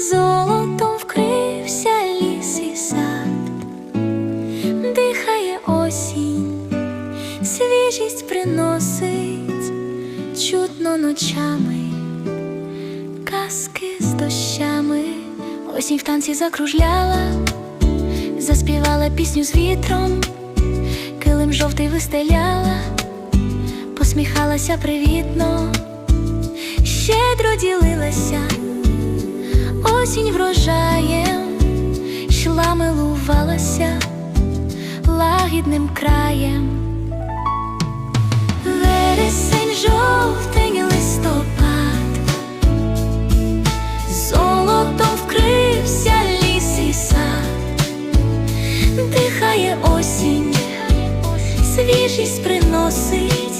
золотом вкрився ліс і сад, дихає осінь, свіжість приносить, чутно ночами, казки з дощами, осінь в танці закружляла, заспівала пісню з вітром, килим жовтий вистеляла, посміхалася привітно. Осінь врожаєм, йшла милувалася лагідним краєм. Вересень, жовтень, листопад, золотом вкрився ліс і сад, дихає осінь, свіжість приносить.